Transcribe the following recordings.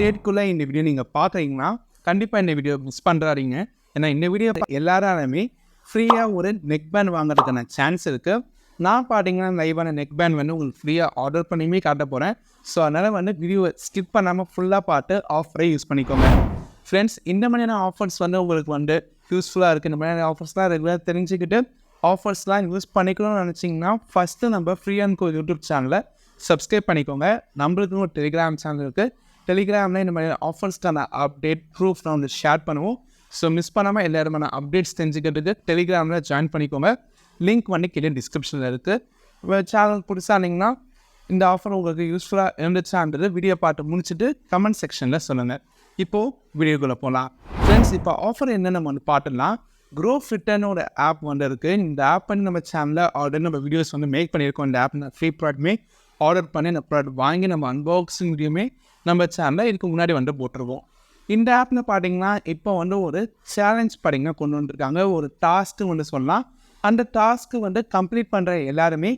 டேட்குள்ளே இந்த வீடியோ நீங்கள் பார்க்குறீங்கன்னா கண்டிப்பாக இந்த வீடியோ மிஸ் பண்ணுறாருங்க ஏன்னா இந்த வீடியோ எல்லாராலுமே ஃப்ரீயாக ஒரு நெக் பேண்ட் வாங்குறதுக்கான சான்ஸ் இருக்குது நான் பார்த்தீங்கன்னா லைவான நெக் பேண்ட் வந்து உங்களுக்கு ஃப்ரீயாக ஆர்டர் பண்ணியுமே காட்ட போகிறேன் ஸோ அதனால் வந்து வீடியோவை ஸ்கிப் பண்ணாமல் ஃபுல்லாக பார்த்து ஆஃபரை யூஸ் பண்ணிக்கோங்க. ஃப்ரெண்ட்ஸ் இந்த மாதிரியான ஆஃபர்ஸ் வந்து உங்களுக்கு வந்து யூஸ்ஃபுல்லாக இருக்குது இந்த மாதிரியான ஆஃபர்ஸ்லாம் ரெகுலராக தெரிஞ்சுக்கிட்டு ஆஃபர்ஸ்லாம் யூஸ் பண்ணிக்கணும்னு நினச்சிங்கன்னா ஃபஸ்ட்டு நம்ம ஃப்ரீ அண்ட் கோ யூடியூப் சேனலை சப்ஸ்கிரைப் பண்ணிக்கோங்க. நம்மளுக்கு ஒரு டெலிகிராம் சேனல் இருக்குது டெலிகிராமில் இந்த மாதிரி ஆஃபர்ஸ்க்கான அப்டேட் ப்ரூஃப் நான் வந்து ஷேர் பண்ணுவோம். ஸோ மிஸ் பண்ணாமல் எல்லா விதமான அப்டேட்ஸ் தெரிஞ்சுக்கிறதுக்கு டெலிகிராமில் ஜாயின் பண்ணிக்கோங்க. லிங்க் வந்து கீழே டிஸ்கிரிப்ஷனில் இருக்குது சேனல் புதுசாக இருந்தீங்கன்னா இந்த ஆஃபர் உங்களுக்கு யூஸ்ஃபுல்லாக இருந்துச்சான்றது வீடியோ பார்த்து முடிச்சுட்டு கமெண்ட் செக்ஷனில் சொல்லுங்கள் இப்போது வீடியோக்குள்ளே போகலாம் ஃப்ரெண்ட்ஸ் இப்போ ஆஃபர் என்னென்ன நம்ம வந்து பார்த்துடலாம். க்ரோ ஃபிட்டன்னு ஒரு ஆப் வந்து இருக்குது இந்த ஆப் வந்து நம்ம சேனலில் ஆல்ரெடி நம்ம வீடியோஸ் வந்து மேக் பண்ணியிருக்கோம். இந்த ஆப் ஃப்ரீ ப்ராடக்ட்மே ஆர்டர் பண்ணி அந்த ப்ராடக்ட் வாங்கி நம்ம அன்பாக்சிங் வீடியோமே நம்ம சேனலில் இதுக்கு முன்னாடி வந்து போட்டிருவோம் இந்த ஆப்பில் பார்த்தீங்கன்னா இப்போ வந்து ஒரு சேலஞ்ச் பார்த்தீங்கன்னா கொண்டு வந்துருக்காங்க. ஒரு டாஸ்க்கு வந்து சொல்லலாம். அந்த டாஸ்க்கு வந்து கம்ப்ளீட் பண்ணுற எல்லாருமே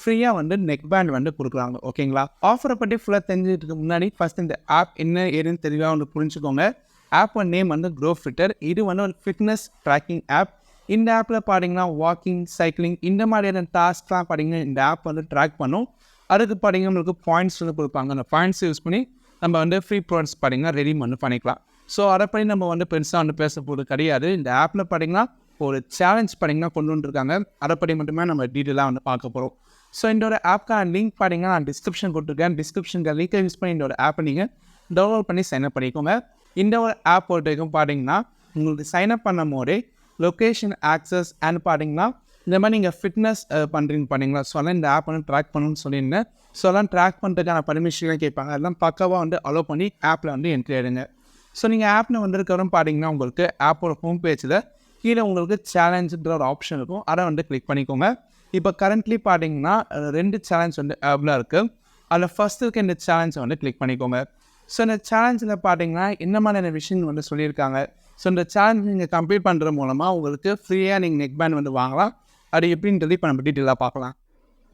ஃப்ரீயாக வந்து நெக் பேண்ட் வந்து கொடுக்குறாங்க. ஓகேங்களா ஆஃபரை பற்றி ஃபுல்லாக தெரிஞ்சதுக்கு முன்னாடி ஃபஸ்ட் இந்த ஆப் என்ன ஏதுன்னு தெளிவாக வந்து புரிஞ்சுக்கோங்க. ஆப் நேம் வந்து க்ரோ ஃபிட்டர் இது வந்து ஒரு ஃபிட்னஸ் ட்ராக்கிங் ஆப் இந்த ஆப்பில் பார்த்தீங்கன்னா வாக்கிங் சைக்கிளிங் இந்த மாதிரியான டாஸ்க்லாம் பார்த்தீங்கன்னா இந்த ஆப் வந்து ட்ராக் பண்ணும். அதுக்கு பார்த்தீங்கன்னா உங்களுக்கு பாயிண்ட்ஸ் வந்து கொடுப்பாங்க. அந்த பாயிண்ட்ஸ் யூஸ் பண்ணி நம்ம வந்து ஃப்ரீ ப்ராடக்ட்ஸ் பார்த்தீங்கன்னா ரெடி வந்து பண்ணிக்கலாம். ஸோ அதை படி நம்ம வந்து பெருசாக வந்து பேச போகிறது கிடையாது. இந்த ஆப்பில் பார்த்தீங்கன்னா ஒரு சேலஞ்ச் பார்த்தீங்கன்னா கொண்டு வந்துருக்காங்க. அதை படி மட்டுமே நம்ம டீட்டெயிலாக வந்து பார்க்க போகிறோம் ஸோ இந்த ஒரு ஆப்க்கான லிங்க் பார்த்தீங்கன்னா நான் டிஸ்கிரிப்ஷன் கொடுத்துருக்கேன். டிஸ்கிரிப்ஷனுக்கு லிங்கை யூஸ் பண்ணி இந்த ஒரு ஆப்பை நீங்கள் டவுன்லோட் பண்ணி சைன் பண்ணிக்கோங்க. இந்த ஒரு ஆப் பொறுத்த வரைக்கும் பார்த்தீங்கன்னா உங்களுக்கு சைன் அப் பண்ணும் போதே லொக்கேஷன் ஆக்சஸ் அண்ட் பார்த்தீங்கன்னா இந்த மாதிரி நீங்கள் ஃபிட்னஸ் பண்ணுறீங்க பண்ணீங்களா? ஸோ அதெல்லாம் இந்த ஆப் வந்து ட்ராக் பண்ணணும்னு சொல்லியிருந்தேன். ஸோ அதெல்லாம் ட்ராக் பண்ணுறதுக்கான பர்மிஷன்லாம் கேட்பாங்க. அதெல்லாம் பக்காவாக வந்து அலோவ் பண்ணி ஆப்பில் வந்து என்ட்ரி ஆயிடுங்க ஸோ நீங்கள் ஆப்பில் வந்திருக்கிறவரும் பார்த்தீங்கன்னா உங்களுக்கு ஆப்போட ஹோம் பேஜில் கீழே உங்களுக்கு சேலஞ்சுன்ற ஒரு ஆப்ஷன் இருக்கும். அதை வந்து கிளிக் பண்ணிக்கோங்க. இப்போ கரண்ட்லி பார்த்தீங்கன்னா ரெண்டு சேலஞ்ச் வந்து ஆப்பில் இருக்குது அதில் ஃபஸ்ட்டுக்கு இருக்க இந்த சேலஞ்சை வந்து கிளிக் பண்ணிக்கோங்க. ஸோ இந்த சேலஞ்சில் பார்த்தீங்கன்னா என்ன மாதிரியான விஷயங்கள் வந்து சொல்லியிருக்காங்க? ஸோ இந்த சேலஞ்ச் நீங்கள் கம்ப்ளீட் பண்ணுறது மூலமாக உங்களுக்கு ஃப்ரீயாக நீங்கள் நெக் பேண்ட் வந்து வாங்கலாம். அது எப்படின்றது இப்போ நம்ம டீட்டெயிலாக பார்க்கலாம்.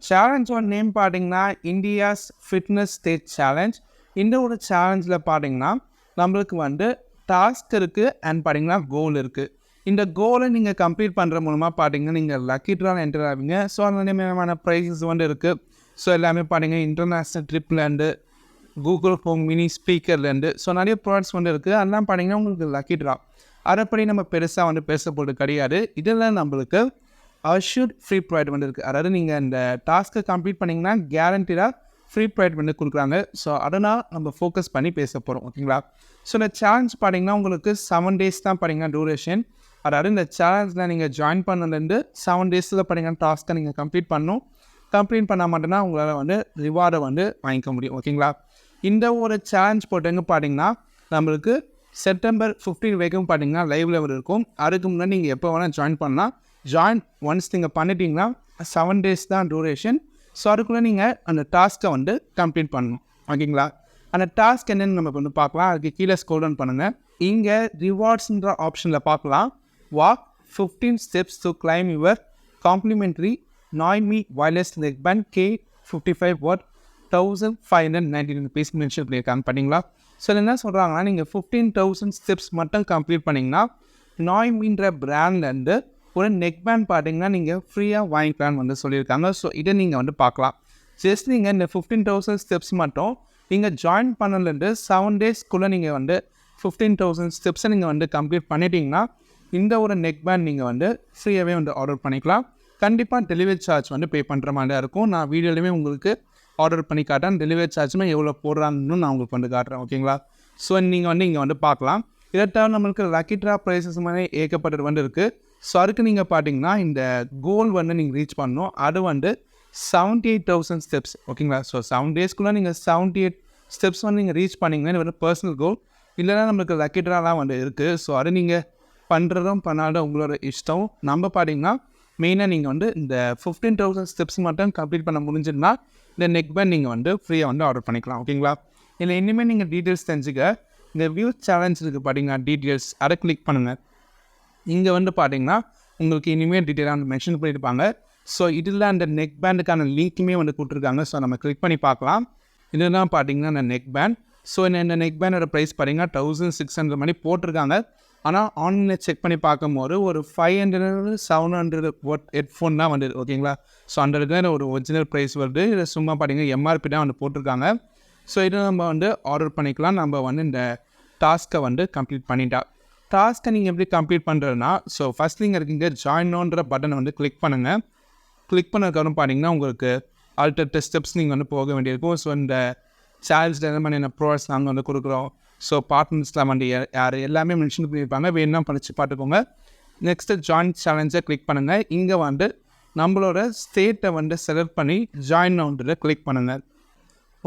சேலஞ்சோட நேம் பார்த்தீங்கன்னா இந்தியாஸ் ஃபிட்னஸ் ஸ்டேட் சேலஞ்ச் இந்த ஒரு சேலஞ்சில் பார்த்தீங்கன்னா நம்மளுக்கு வந்து டாஸ்க் இருக்குது அண்ட் பார்த்தீங்கன்னா கோல் இருக்குது இந்த கோலை நீங்கள் கம்ப்ளீட் பண்ணுற மூலமாக பார்த்தீங்கன்னா நீங்கள் லக்கி ட்ரால் என்டர் ஆவீங்க. ஸோ அந்த விதமான ப்ரைஸஸ் வந்து இருக்குது ஸோ எல்லாமே பார்த்தீங்கன்னா இன்டர்நேஷ்னல் ட்ரிப்லேருந்து கூகுள் ஹோம் மினி ஸ்பீக்கர்லேருந்து ஸோ நிறைய ப்ராடக்ட்ஸ் வந்து இருக்குது அதெல்லாம் பார்த்தீங்கன்னா உங்களுக்கு லக்கி ட்ரா அதைப்படி நம்ம பெருசாக வந்து பேச போகிறது கிடையாது. இதெல்லாம் நம்மளுக்கு அஷ்யூர்ட் ஃப்ரீ ப்ரொவைட் வந்து இருக்குது அதாவது நீங்கள் இந்த டாஸ்க்கை கம்ப்ளீட் பண்ணிங்கன்னா கேரண்டீடாக ஃப்ரீ ப்ரொவைட் வந்து கொடுக்குறாங்க. ஸோ அதனால் நம்ம ஃபோக்கஸ் பண்ணி பேச போகிறோம் ஓகேங்களா ஸோ இந்த சேலஞ்ச் பார்த்தீங்கன்னா உங்களுக்கு செவன் டேஸ் தான் பார்த்தீங்கன்னா டூரேஷன் அதாவது இந்த சேலஞ்சில் நீங்கள் ஜாயின் பண்ணலேருந்து செவன் டேஸில் பார்த்தீங்கன்னா டாஸ்க்கை நீங்கள் கம்ப்ளீட் பண்ணணும். கம்ப்ளீட் பண்ணால் மட்டும்தான் உங்களால் வந்து ரிவார்டை வந்து வாங்கிக்க முடியும். ஓகேங்களா இந்த ஒரு சேலஞ்ச் போட்டவங்க பார்த்தீங்கன்னா நம்மளுக்கு செப்டம்பர் 15 வரைக்கும் பார்த்தீங்கன்னா லைவ் லெவல் இருக்கும். அதுக்கு முன்னாடி நீங்கள் எப்போ வேணால் ஜாயின் பண்ணலாம். ஜாயின் ஒன்ஸ் நீங்கள் பண்ணிட்டீங்கன்னா செவன் டேஸ் தான் டூரேஷன் ஸோ அதுக்குள்ளே நீங்கள் அந்த டாஸ்க்கை வந்து கம்ப்ளீட் பண்ணணும். ஓகேங்களா? அந்த டாஸ்க் என்னென்னு நம்ம வந்து பார்க்கலாம். அதுக்கு கீழே ஸ்கோல் டவுன் பண்ணுங்கள் இங்கே ரிவார்ட்ஸுன்ற ஆப்ஷனில் பார்க்கலாம். Walk fifteen steps to claim your complimentary நாய்மி wireless neck band K fifty five worth thousand five hundred ninety rupees mention பண்ணியிருக்காங்க. பண்ணிங்களா ஸோ என்ன சொல்கிறாங்கன்னா நீங்கள் ஃபிஃப்டீன் தௌசண்ட் ஸ்டெப்ஸ் மட்டும் கம்ப்ளீட் பண்ணிங்கன்னா நாய்மின்ற பிராண்ட்லேருந்து ஒரு நெக் பேண்ட் பார்த்தீங்கன்னா நீங்கள் ஃப்ரீயாக வாங்கிக்கலாம்னு வந்து சொல்லியிருக்காங்க. ஸோ இதை நீங்கள் வந்து பார்க்கலாம். ஜஸ்ட் நீங்கள் இந்த ஃபிஃப்டீன் தௌசண்ட் ஸ்டெப்ஸ் மட்டும் நீங்கள் ஜாயின் பண்ணலேருந்து செவன் டேஸ்க்குள்ளே நீங்கள் வந்து ஃபிஃப்டீன் தௌசண்ட் ஸ்டெப்ஸை நீங்கள் வந்து கம்ப்ளீட் பண்ணிட்டீங்கன்னா இந்த ஒரு நெக் பேண்ட் நீங்கள் வந்து ஃப்ரீயாகவே வந்து ஆர்டர் பண்ணிக்கலாம். கண்டிப்பாக டெலிவரி சார்ஜ் வந்து பே பண்ணுற மாதிரி இருக்கும். நான் வீடியோலையுமே உங்களுக்கு ஆர்டர் பண்ணி காட்டுறேன். டெலிவரி சார்ஜுமே எவ்வளோ போடுறாங்கன்னு நான் உங்களுக்கு வந்து காட்டுறேன் ஓகேங்களா ஸோ நீங்கள் வந்து இங்கே வந்து பார்க்கலாம். இதை தவிர நம்மளுக்கு ரக்கிட்ரா ப்ரைஸஸ் மாதிரி ஏகப்பட்டது வந்து இருக்குது ஸோ அதுக்கு நீங்கள் பார்த்தீங்கன்னா இந்த கோல் வந்து நீங்கள் ரீச் பண்ணணும். அது வந்து செவன்ட்டி எயிட் தௌசண்ட் ஸ்டெப்ஸ் ஓகேங்களா ஸோ செவன் டேஸ்க்குள்ளே நீங்கள் செவன்ட்டி எயிட் ஸ்டெப்ஸ் வந்து நீங்கள் ரீச் பண்ணிங்கன்னா இது வந்து பர்சனல் கோல் இல்லைனா நம்மளுக்கு லக்கிட்ராலாம் வந்து இருக்குது ஸோ அது நீங்கள் பண்ணுறதும் பண்ணாலும் உங்களோட இஷ்டம். நம்ம பார்த்தீங்கன்னா மெயினாக நீங்கள் வந்து இந்த ஃபிஃப்டீன் தௌசண்ட் ஸ்டெப்ஸ் மட்டும் கம்ப்ளீட் பண்ண முடிஞ்சுன்னா இந்த நெக் பேண்ட் நீங்கள் வந்து ஃப்ரீயாக வந்து ஆர்டர் பண்ணிக்கலாம் ஓகேங்களா இதில் இனிமேல் நீங்கள் டீட்டெயில்ஸ் தெரிஞ்சுக்க இந்த வியூ சேலஞ்ச் இருக்குது பார்த்தீங்கன்னா டீட்டெயில்ஸ் அதை கிளிக் பண்ணுங்கள் இங்கே வந்து பார்த்தீங்கன்னா உங்களுக்கு இனிமேல் டீட்டெயிலாக வந்து மென்ஷன் பண்ணியிருப்பாங்க ஸோ இதில் அந்த நெக் பேண்டுக்கான லிங்க்குமே வந்து கொடுத்துருக்காங்க. ஸோ நம்ம கிளிக் பண்ணி பார்க்கலாம். இதுதான் பார்த்தீங்கன்னா அந்த நெக் பேண்ட் ஸோ இந்த நெக் பேண்டோட ப்ரைஸ் பார்த்தீங்கன்னா தௌசண்ட் சிக்ஸ் ஹண்ட்ரட் மணி போட்டிருக்காங்க. ஆனால் ஆன்லைனில் செக் பண்ணி பார்க்கும்போது ஒரு five hundred seven hundred odd headphone தான் வந்தது ஓகேங்களா ஸோ அந்த தான் ஒரு ஒரிஜினல் ப்ரைஸ் வருது. இது சும்மா பார்த்தீங்கன்னா எம்ஆர்பி தான் வந்து போட்டிருக்காங்க. ஸோ இது நம்ம வந்து ஆர்டர் பண்ணிக்கலாம். நம்ம வந்து இந்த டாஸ்க்கை வந்து கம்ப்ளீட் பண்ணிட்டா. டாஸ்க்கை நீங்கள் எப்படி கம்ப்ளீட் பண்ணுறதுனா ஸோ ஃபஸ்ட் நீங்கள் இருக்கீங்க ஜாயினோன்ற பட்டனை வந்து கிளிக் பண்ணுங்கள் கிளிக் பண்ணதுக்கப்புறம் பார்த்தீங்கன்னா உங்களுக்கு ஆல்டர் ஸ்டெப்ஸ் நீங்கள் வந்து போக வேண்டியிருக்கும். ஸோ இந்த சேலஞ்சில் என்ன பண்ணின ப்ரோடக்ட்ஸ் நாங்கள் வந்து கொடுக்குறோம். ஸோ பார்ட்னர்ஸ்லாம் வந்து யார் எல்லாமே மென்ஷன் பண்ணியிருப்பாங்க. வேணும்னா படித்து பார்த்துக்கோங்க. நெக்ஸ்ட்டு ஜாயின் சேலஞ்சை கிளிக் பண்ணுங்கள் இங்கே வந்து நம்மளோட ஸ்டேட்டை வந்து செலக்ட் பண்ணி ஜாயின் அவுண்டில் கிளிக் பண்ணுங்கள்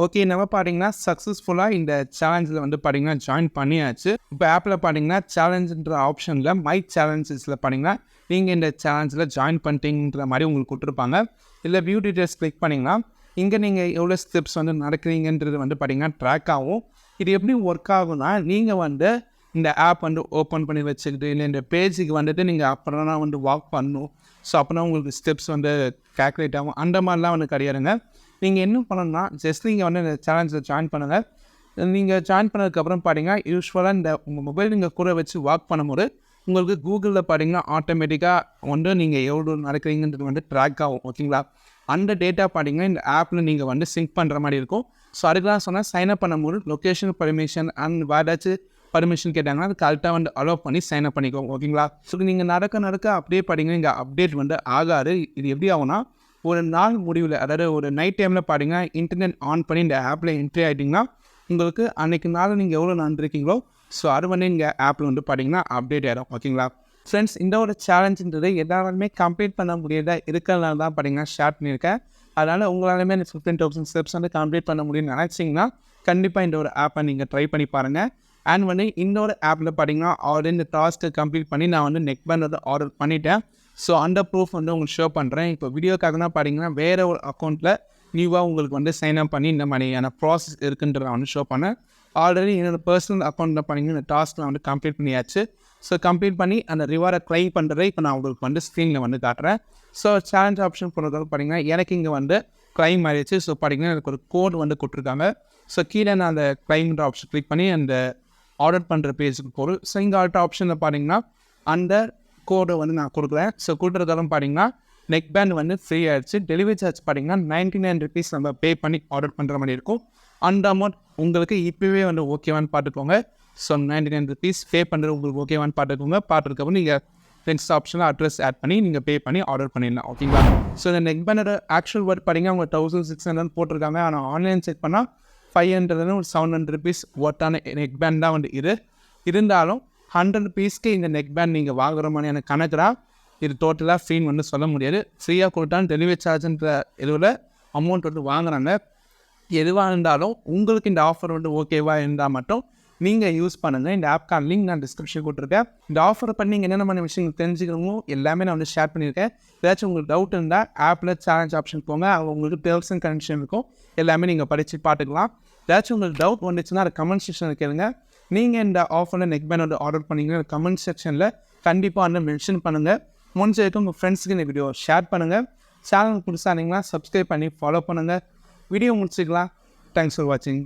ஓகே நம்ம பார்த்தீங்கன்னா சக்ஸஸ்ஃபுல்லாக இந்த சேலஞ்சில் வந்து பார்த்தீங்கன்னா ஜாயின் பண்ணியாச்சு. இப்போ ஆப்பில் பார்த்தீங்கன்னா சேலஞ்சுன்ற ஆப்ஷனில் மை சேலஞ்சஸில் பார்த்தீங்கன்னா நீங்கள் இந்த சேலஞ்சில் ஜாயின் பண்ணிட்டீங்கிற மாதிரி உங்களுக்கு கொடுத்துருப்பாங்க. இல்லை வியூ டீட்டெயில்ஸ் கிளிக் பண்ணிங்கன்னா இங்கே நீங்கள் எவ்வளோ ஸ்டெப்ஸ் வந்து நடக்கிறீங்கன்றது வந்து பார்த்திங்கன்னா ட்ராக் ஆகும். இது எப்படி ஒர்க் ஆகும்னா நீங்கள் வந்து இந்த ஆப் வந்து ஓப்பன் பண்ணி வச்சுக்கிட்டு இல்லை இந்த பேஜுக்கு வந்துட்டு நீங்கள் அப்புறம் தான் வந்து வாக் பண்ணணும். ஸோ அப்போ உங்களுக்கு ஸ்டெப்ஸ் வந்து கேல்குலேட் ஆகும். அந்த மாதிரிலாம் வந்து கிடையாதுங்க. நீங்கள் என்ன பண்ணணும்னா ஜஸ்ட் நீங்கள் வந்து இந்த சேலஞ்சில் ஜாயின் பண்ணுங்கள் நீங்கள் ஜாயின் பண்ணதுக்கப்புறம் பார்த்தீங்கன்னா யூஸ்வலாக இந்த உங்கள் மொபைல் நீங்கள் கூட வச்சு வாக் பண்ணும்போது உங்களுக்கு கூகுளில் பார்த்தீங்கன்னா ஆட்டோமேட்டிக்காக வந்து நீங்கள் எவ்வளோ நடக்கிறீங்கன்றது வந்து ட்ராக் ஆகும் ஓகேங்களா அந்த டேட்டா பார்த்தீங்கன்னா இந்த ஆப்பில் நீங்கள் வந்து சிங்க் பண்ணுற மாதிரி இருக்கும். ஸோ அதுக்கெலாம் சொன்னால் சைன் அப் பண்ணும்போது லொக்கேஷன் பர்மிஷன் அண்ட் வேறு ஏதாச்சும் பர்மிஷன் கேட்டாங்கன்னா அது கரெக்டாக வந்து அலோவ் பண்ணி சைன் அப் பண்ணிக்கோங்க ஓகேங்களா ஸோ நீங்கள் நடக்க நடக்க அப்படியே பார்த்தீங்கன்னா இங்கே அப்டேட் வந்து ஆகாது. இது எப்படி ஆகும்னா ஒரு நாள் முடிவில் அதாவது ஒரு நைட் டைமில் பார்த்தீங்கன்னா இன்டர்நெட் ஆன் பண்ணி இந்த ஆப்பில் என்ட்ரி ஆகிட்டிங்கன்னா உங்களுக்கு அன்றைக்கு நாள் நீங்கள் எவ்வளோ நடந்துருக்கீங்களோ ஸோ அது வந்து இங்கே ஆப்பில் வந்து பார்த்தீங்கன்னா அப்டேட் ஆகிடும் ஓகேங்களா ஃப்ரெண்ட்ஸ் இந்த ஒரு சேலஞ்சுன்றது எல்லாருமே கம்ப்ளீட் பண்ண முடியாத இருக்கிறதுனால தான் பார்த்தீங்கன்னா ஷேர் பண்ணியிருக்கேன் அதனால் உங்களாலுமே இந்த ஃபிஃப்டீன் தௌசண்ட் ஸ்டெப்ஸ் வந்து கம்ப்ளீட் பண்ண முடியும்னு நினச்சிங்கன்னா கண்டிப்பாக இந்த ஒரு ஆப்பை நீங்கள் ட்ரை பண்ணி பாருங்கள் அண்ட் வந்து இன்னொரு ஆப்பில் பார்த்தீங்கன்னா ஆல்ரெடி இந்த டாஸ்க்கை கம்ப்ளீட் பண்ணி நான் வந்து நெக் பேண்ட் வந்து ஆர்டர் பண்ணிட்டேன். ஸோ அந்த ப்ரூஃப் வந்து உங்களுக்கு ஷோ பண்ணுறேன் இப்போ வீடியோக்காக தான் பார்த்தீங்கன்னா வேறு ஒரு அக்கௌண்ட்டில் நியூவாக உங்களுக்கு வந்து சைன் அப் பண்ணி இந்த மாதிரியான ப்ராசஸ் இருக்குன்றத வந்து ஷோ பண்ணேன். ஆல்ரெடி என்னோடய பர்சனல் அக்கௌண்ட்டில் பார்த்தீங்கன்னா இந்த டாஸ்க்கில் வந்து கம்ப்ளீட் பண்ணியாச்சு. ஸோ கம்ப்ளீட் பண்ணி அந்த ரிவார்டை க்ளைம் பண்ணுறதை இப்போ நான் உங்களுக்கு வந்து ஸ்க்ரீனில் வந்து காட்டுறேன். ஸோ சேலஞ்ச் ஆப்ஷன் போகிறதால பார்த்தீங்கன்னா எனக்கு இங்கே வந்து க்ளைம் ஆயிடுச்சு ஸோ பார்த்தீங்கன்னா எனக்கு ஒரு கோட் வந்து கொடுத்துருக்காங்க. ஸோ கீழே நான் அந்த க்ளைம்ன்ற ஆப்ஷன் கிளிக் பண்ணி அந்த ஆர்டர் பண்ணுற பேஜுக்கு போகிறோம் ஸோ இங்கே ஆல்ட்ட ஆப்ஷனில் பார்த்தீங்கன்னா அந்த கோடை வந்து நான் கொடுக்குறேன். ஸோ கொடுத்துறதாலும் பார்த்தீங்கன்னா நெக் பேண்ட் வந்து ஃப்ரீ ஆயிடுச்சு. டெலிவரி சார்ஜ் பார்த்தீங்கன்னா நைன்டி நைன் ருபீஸ் நம்ம பே பண்ணி ஆர்டர் பண்ணுற மாதிரி இருக்கும். அந்த அமௌண்ட் உங்களுக்கு இப்போவே வந்து ஓகேவான்னு பார்த்துக்கோங்க. So ninety nine rupees pay பண்ணுறது உங்களுக்கு ஓகேவான்னு பார்த்துக்கோங்க பார்த்துருக்கப்புறம் நீங்கள் நெக்ஸ்ட் ஆப்ஷனில் அட்ரஸ் ஆட் பண்ணி நீங்கள் பே பண்ணி ஆர்டர் பண்ணிடலாம். ஓகேங்களா ஸோ இந்த நெக் பேண்டோட ஆக்சுவல் ஒர்க் பார்த்தீங்கன்னா அவங்க தௌசண்ட் சிக்ஸ் ஹண்ட்ரட் போட்டிருக்காங்க. ஆனால் ஆன்லைன் செக் பண்ணால் ஃபைவ் ஹண்ட்ரட் ஒரு செவன் ஹண்ட்ரட் ருபீஸ் ஒர்த்தான நெக் பேண்ட் தான் வந்து இது இருந்தாலும் ஹண்ட்ரட் ருபீஸ்க்கு இந்த நெக் பேண்ட் நீங்கள் வாங்குகிற மாதிரியான கணக்குனா இது டோட்டலாக ஃப்ரீன்னு வந்து சொல்ல முடியாது. ஃப்ரீயாக கொடுத்தாலும் டெலிவரி சார்ஜ்ன்ற இதில் அமௌண்ட் வந்து வாங்குறாங்க. எதுவாக இருந்தாலும் உங்களுக்கு இந்த ஆஃபர் வந்து ஓகேவா இருந்தால் மட்டும் நீங்கள் யூஸ் பண்ணுங்கள் இந்த ஆப்கான லிங்க் நான் டிஸ்கிரிப்ஷன் கொடுத்துருக்கேன். இந்த ஆஃபரை பண்ணி நீங்கள் என்னென்ன விஷயங்கள் தெரிஞ்சுக்கணுமோ எல்லாமே நான் வந்து ஷேர் பண்ணியிருக்கேன். ஏதாச்சும் உங்களுக்கு டவுட் இருந்தால் ஆப்பில் சேலஞ்ச் ஆப்ஷன் போங்க. அவங்க உங்களுக்கு டேர்ம்ஸ் அண்ட் கண்டிஷன் இருக்கும். எல்லாமே நீங்கள் படித்து பார்த்துக்கலாம். ஏதாச்சும் உங்களுக்கு டவுட் வந்துச்சுன்னா அது கமெண்ட் செக்ஷனில் கேளுங்க. நீங்கள் இந்த ஆஃபரில் நெக் பேண்ட் வந்து ஆர்டர் பண்ணிங்கன்னா கமெண்ட் செக்ஷனில் கண்டிப்பாக வந்து மென்ஷன் பண்ணுங்கள் முடிஞ்ச வரைக்கும் உங்கள் ஃப்ரெண்ட்ஸுக்கு இந்த வீடியோ ஷேர் பண்ணுங்கள் சேனல் புதுசாக இருந்தீங்கன்னா சப்ஸ்கிரைப் பண்ணி ஃபாலோ பண்ணுங்கள் வீடியோ முடிச்சுக்கலாம். தேங்க்ஸ் ஃபார் வாட்சிங்